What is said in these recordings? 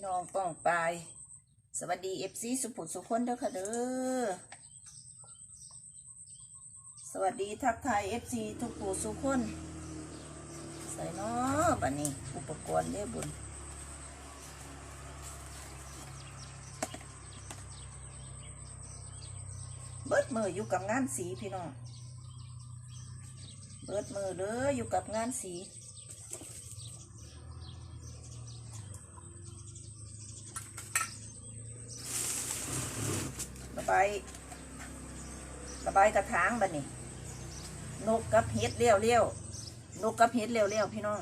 พี่น้องป้องปายสวัสดีเอฟซีสุผุสุคนเด้อค่ะเด้อสวัสดีทักทายเอฟซีทุกผู้สุคน ใส่เนาะบัดนี้ อุปกรณ์เด้อบุญเบิดมืออยู่กับงานสีพี่น้องเบิดมือเลยอยู่กับงานสี ระบายระบายกระถางบัดนี้นกกับเห็ดเลี้ยวเลี้ยวนกกับเห็ดเลี้ยวเลี้ยวพี่น้อง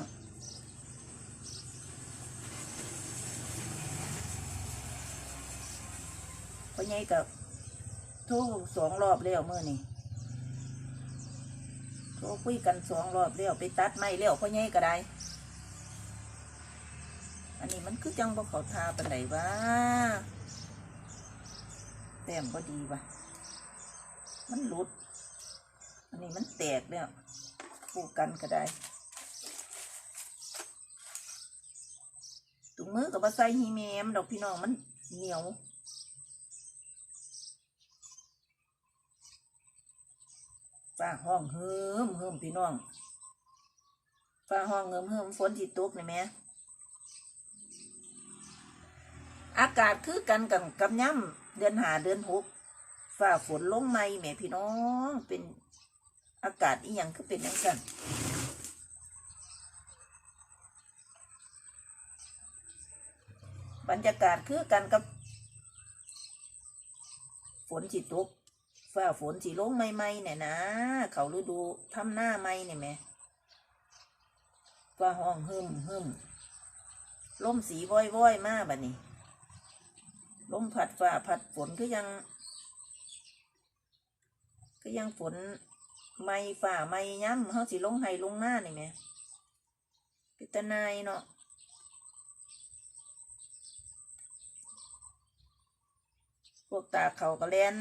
พ่อใหญ่กับทรสองรอบแล้วเมื่อนี่โทรคุยกันสองรอบแล้วไปตัดไม้แล้วพ่อใหญ่ก็ได้ อันนี้มันคือจังบ่เขาทาปันไหนวะ ต้มก็ดีวะมันหลุด อันนี้มันแตกแล้วคู่กันก็ได้ถุงมือกับว่าใส่ฮีเมมดอกพี่น้องมันเหนียวฟ้าห้องเฮิมเฮิมพี่น้องฟ้าห้องเฮิมเฮิมฝนที่ตกนี่แหม่อากาศคือกันกับกับย่ำ เดือนหาเดือนหกฟ้าฝนลงไม่แม่พี่น้องเป็นอากาศอีหยังคือเป็นยังกันบรรยากาศคือกันกับ ฝนสิตกฝ้าฝนสีลงใหม่เนี่ยนะเขาฤดูทำหน้าใหม่เนี่ยแม่ฝ้าห้องหึมหึมล่มสีว้อยว้อยๆมากบัดนี้ ลมพัดฝ้าพัดฝนก็ยัง ก็ยังฝนไม่ฝ่าไม่ย้ำเขาสีลงไห้ลงหน้านี่แหม่พิตนายเนาะพวกตาเขาก็แลน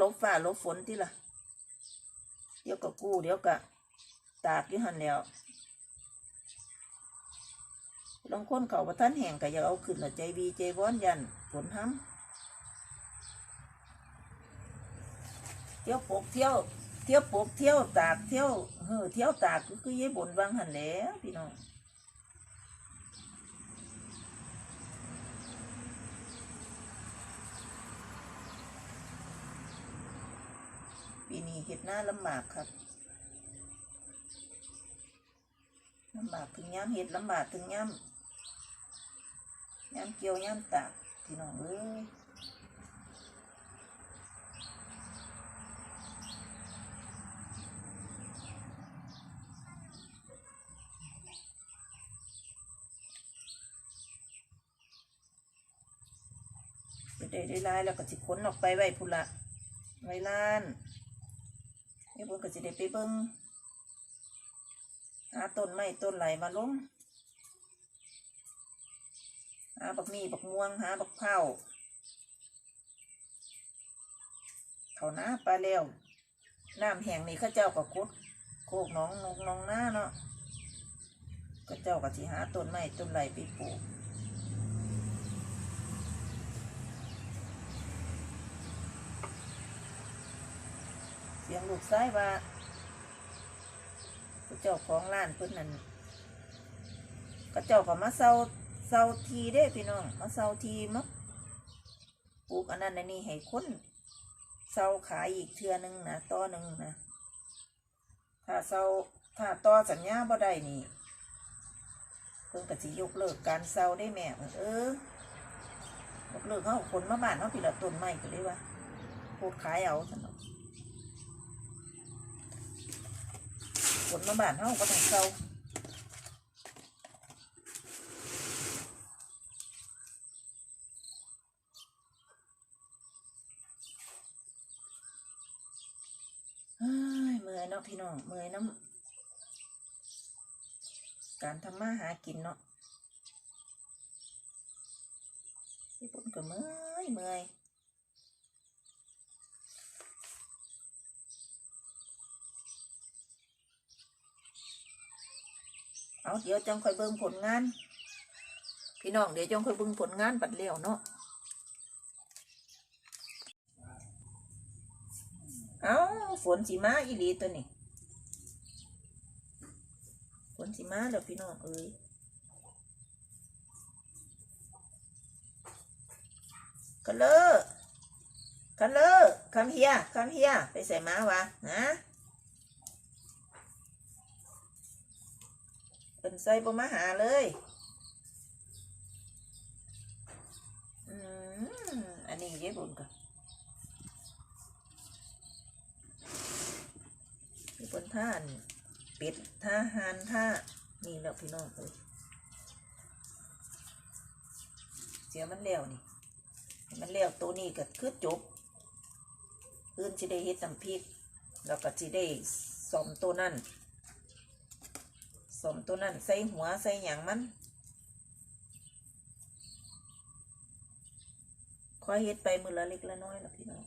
ลบฟ้าลบฝนที่ละเดี๋ยวก็กู้เดี๋ยวก็ตากอยู่หันแล้ว ลองคนเขาประทันแห่งก็อยากเอาขึ้นละใจวีใจว้อนยันฝนห้ำเที่ยวปกเที่ยว เที่ยวปกเที่ยวตากเที่ยวเฮ้อเที่ยวตากก็คือเย่บนวางหันแล้วพี่น้องปีนี้เห็ดหน้าลำบากครับลำบากถึงย่ำเห็ดลำบากถึงย่ำ ย่ำเกี่ยวย่ำตากพี่น้องเอ้ยจะได้ได้ลายแล้วก็สิขนออกไปไว้พุละไว้ล้านเดี๋ยวเพิ่นก็สิได้ไปเบิ่งหาต้นไม้ต้นไหลมาลง หาบักมีบักม่วงหาบักเผาเขาหน้าปลาแล้วน้ำแห้งนี่เข้าเจ้าก็คุด โคกน้องนงหน้องหน้าเนาะก็เจ้าก็สิหาต้นไม้ต้นไหลไปปลูกเสียงลูกซ้ายว่าเจ้าของร้านเพิ่นนั่นก็เจ้าก็มาเซา เซาทีเด้พี่น้องมาเซาทีมาปลูกอันนั้นอันนี้ให้คนเซาขายอีกเทือหนึงนะต่อหนึ่งนะถ้าเซาถ้าต่อสัญญาบ่ได้นี่เพิ่นก็สิยกเลิกการเซาได้แม่เออยกเลิกเขาคนมาบ้านเขาพี่ละต้นไม้ก็เลยว่าพูดขายเอาสนอกคนมาบ้านเฮาก็ต้องเศร้าเฮ้ยเมื่อยเนาะพี่น้องเมื่อยน้ำการทำมาหากินเนาะพี่ปุ่นก็เมื่อยเมื่อยเอาเดี๋ยวจังค่อยเบิ่งผลงาน พี่น้องเดี๋ยวจงค่อยเบิ่งผลงานบัดเลี้ยวเนาะ เอ้าฝนสีมาอีหลีตัวนี้ฝนสีมาแล้วพี่น้องเอ้ยคันเลอร์คันเลอร์คัมเฮียคัมเฮียไปใส่ม้าวะนะเป็นใส่ปมาหาเลยอืมอันนี้เย็บุญก่อนมีบน ท่านเป็ดท่าหานท่านี่แล้วพี่น้องเอ้ยเสียมันแล้วนี่มันแล้วตัวนี้ก็คือจบอื่นจะได้เฮ็ดน้ำพริก แล้วก็จะได้สมตัวนั่นสมตัวนั่นใส่หัวใส่หยังมันคอยเฮ็ดไปมือละเล็กละน้อยละพี่น้อง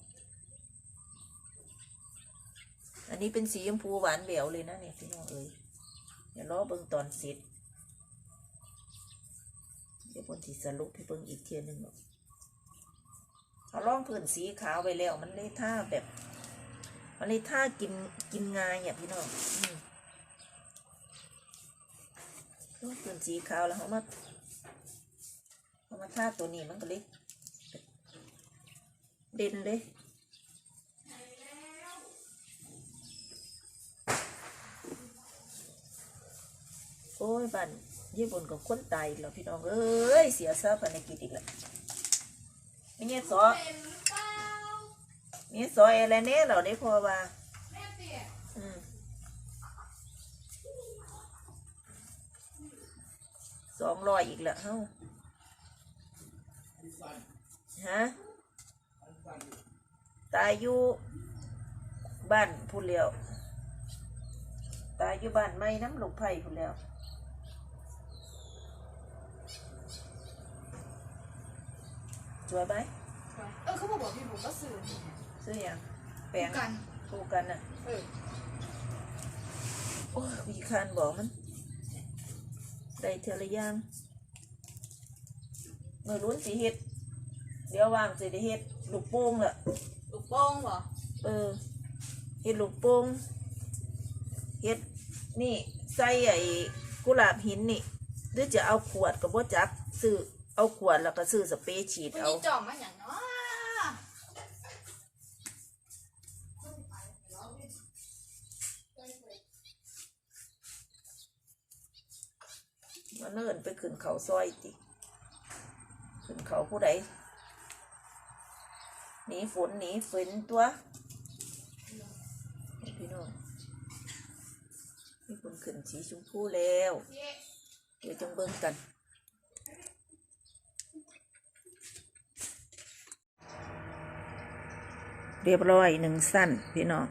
อันนี้เป็นสีชมพูหวานแหววเลยนะเนี่ยพี่น้องเอ้ยเดี๋ยวรอเบิ่งตอนเสร็จเดี๋ยวบนที่สรุปให้เบิ่งอีกเทียหนึงเนาะเอาล่องพื้นสีขาวไปแล้ว มันเลยท่าแบบ มันเลยท่ากินกินงายอะพี่น้องล่องพื้นสีขาวแล้วเขามาเขามาท่าตัวนี้มันก็เลยเด่นเลย โอ้ยบันญี่ปุ่นกับคนตายอีกแล้วพี่น้องเอ้ยเสียทรัพย์ภารกิจอีกแล้วมีเงี้ยสอมีสออะไรเน่เราได้พอว่าอืมสองร้อยอีกแล้วเฮ้าฮะตายอยู่บ้านพูดแล้วตายอยู่บ้านไม่น้ำหลงไผ่พูดแล้ว สวยไหมเออเขาบอกว่าพี่บุ๋มก็สื่อซื้ออยังแปลงกันคู่กันอะ เออโอ้ยวีคานบอกมันได้เทอละอย่างเมื่อรุ้นสีเฮ็ด เดี๋ยววางสิได้เฮ็ดลูกโป่งล่ะลูกโป้งเหรอ เออเห็ดลูกโป่งเห็ดนี่ใส่ไอ้กุหลาบหินนี่ หรือจะเอาขวดกับบ่จักซื้อ เอาขวดแล้วก็ซื้อสเปรย์ฉีดเอา นี้จอมมาอย่างเนาะมาเนิ่นไปขึ้นเขาซอยติ ขึ้นเขาผู้ใดหนีฝนหนีฝนตัวนี่พี่น้องนี่คุณขึ้นสีชมพูแล้ว เดี๋ยวจงเบิ่งกัน เรียบร้อยหนึ่งสั้นพี่น้อง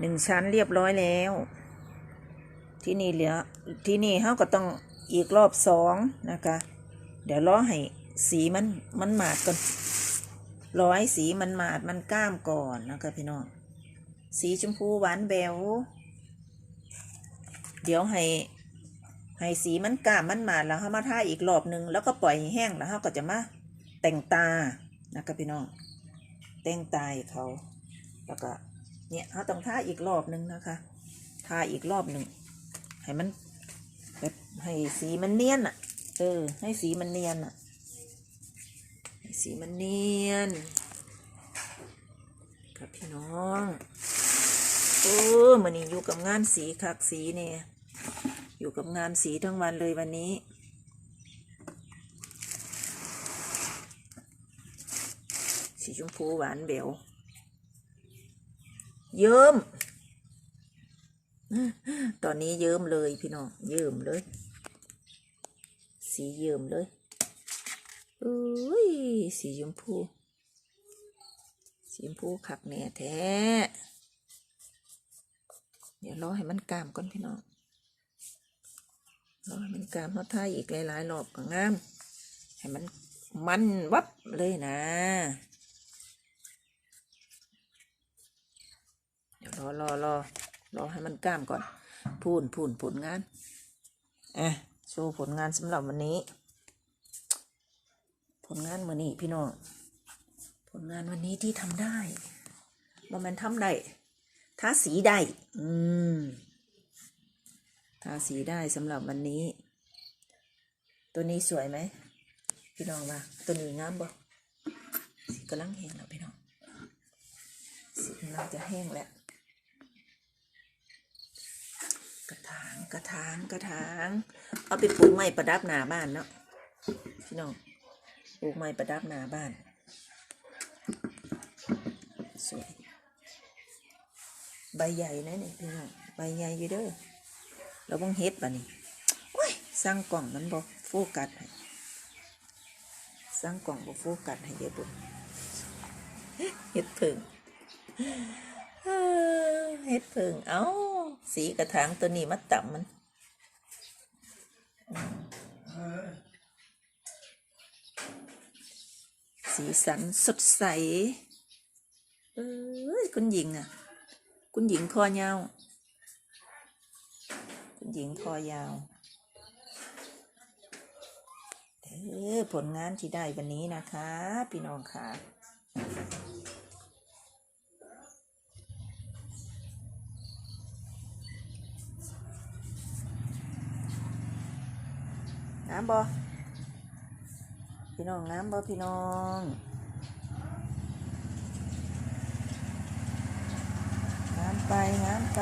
หนึ่งชั้นเรียบร้อยแล้ว ที่นี่เหลือที่นี่เขาก็ต้องอีกรอบสองนะคะ เดี๋ยวรอให้สีมันมันหมาดก่อนร้อยสีมันหมาดมันก้ามก่อนนะคะพี่น้องสีชมพูหวานแบวเดี๋ยวให้ให้สีมันกล้ามมันหมาดแล้วเขามาท่าอีกรอบหนึ่งแล้วก็ปล่อยให้แห้งแล้วเขาก็จะมาแต่งตานะคะพี่น้อง แต่งตาให้เขา แล้วก็เนี่ยเขาต้องท่าอีกรอบหนึ่งนะคะท่าอีกรอบหนึ่งให้มันแบบให้สีมันเนียนอะ เออ ให้สีมันเนียนอะ ให้สีมันเนียนครับพี่น้องโอ้มันนี่อยู่กับงานสีคักสีเนี่ยอยู่กับงานสีทั้งวันเลยวันนี้ ชมพูหวานเบวเยิ้มตอนนี้เยิ้มเลยพี่น้องเยิ้มเลย สีเยิ้มเลยอุ้ยสีชมพูสีชมพูขักแหน่แท้ เดี๋ยวรอให้มันกลามก่อนพี่น้องรอให้มันกามเขาท่ายอีกหลายๆรอบก็งาม ให้มันมันวับเลยนะ ดี๋ยวรอรอรอรอให้มันกล้ามก่อน พูนพูนผลงานอะโชว์ผลงานสำหรับวันนี้ ผลงานมือนี้พี่น้องผลงานวันนี้ที่ทำได้ว่ามันทำได้ทาสีได้อืมทาสีได้สำหรับวันนี้ ตัวนี้สวยไหมพี่น้องว่าตัวนี้งามบ่สีกำลังแห้งแล้วพี่น้องสีกำลังจะแห้งแล้ว กระถางกระถางกระถาง เอาไปปลูกไม้ประดับหน้าบ้านเนาะพี่น้องปลูกไม้ประดับหน้าบ้านสวยใบใหญ่นะเนี่ยพี่น้องใบใหญ่อยู่เด้อเราบ้องเฮ็ดป่ะนี่โอ้ยสร้างกล่องมันบอกโฟกัสให้สร้างกล่องบอกโฟกัสให้เยอะบุญเฮ็ดเพิ่งเอ้อเฮ็ดเพิ่งเอ้า สีกระถางตัวนี้มาต่ำมันสีสันสดใส เอ้ยคุณหญิงอะ คุณหญิงคอยาว คุณหญิงคอยาว เออผลงานที่ได้วันนี้นะคะ พี่น้องค่ะ น้ำบอพี่น้องน้ำบอพี่น้องงามไปงามไป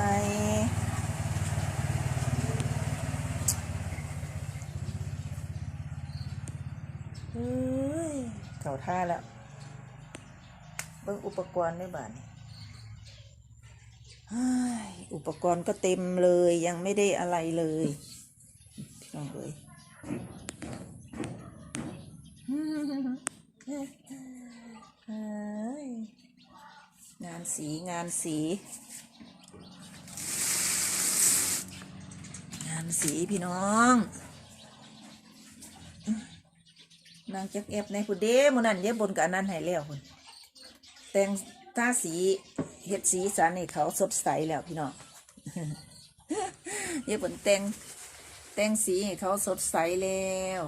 เฮ้ยเข่าท่าแล้วเบิ่งอุปกรณ์ด้วยบ้านอุปกรณ์ก็เต็มเลยยังไม่ได้อะไรเลยพี่น้องเลย งานสีงานสี งานสีพี่น้องนางจักแอบในผู้เด้มูนั่นเย็บบนกับนนั้นให้แล้วคุณแต่งตาสีเฮ็ดสีสันให้เขาสดใสแล้วพี่น้องเย็บบนแต่ง แต่งสีให้เขาสดใสแล้ว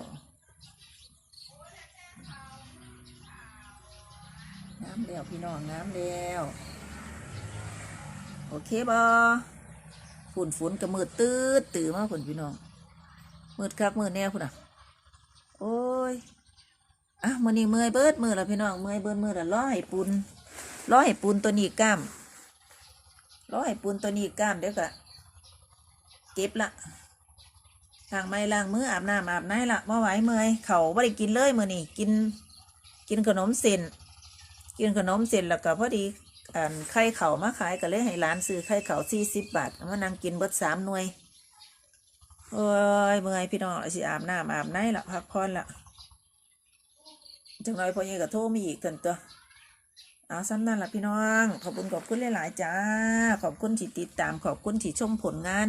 น้ำแล้วพี่น้องน้ำแล้ว โอเคบอฝุ่นฝุ่นก็มืดตื้อตื่อมาฝุ่นพี่น้องมืดคักมืดแน่พุ่นอะ โอ้ยอะมือนี้เมื่อยเบิดมือละพี่น้องเมื่อยเบิดมือละล้อให้ปูนล้อให้ปูนตัวนี้กล้ามล้อให้ปูนตัวนี้กล้ามเดี๋ยวก็เก็บละ ล้างไม้ล้างมืออาบน้ำอาบน้ำละมาไหวเมื่อยเขาไม่ได้กินเลยมือนี้กิน กินขนมเส้นกินขนมเสร็จแล้วก็พอดีไข่เข่ามาขายก็เลยให้ร้านซื้อไข่เข่าสี่สิบบาทมานั่งกินเบิดสามหน่วยโอ้ยเมื่อยพี่น้องอาสิอาบน้ำอาบน้ำละพักผ่อนละจังไรพอเยก็โทรมาอีกเกันตัวเอาซ้ำนั่นละพี่น้อง ขอบคุณขอบคุณหลาย ๆ จ้า ขอบคุณที่ติดตามขอบคุณที่ชมผลงาน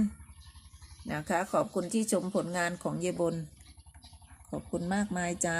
นะคะ ขอบคุณที่ชมผลงานของเยบน ขอบคุณมากมายจ้า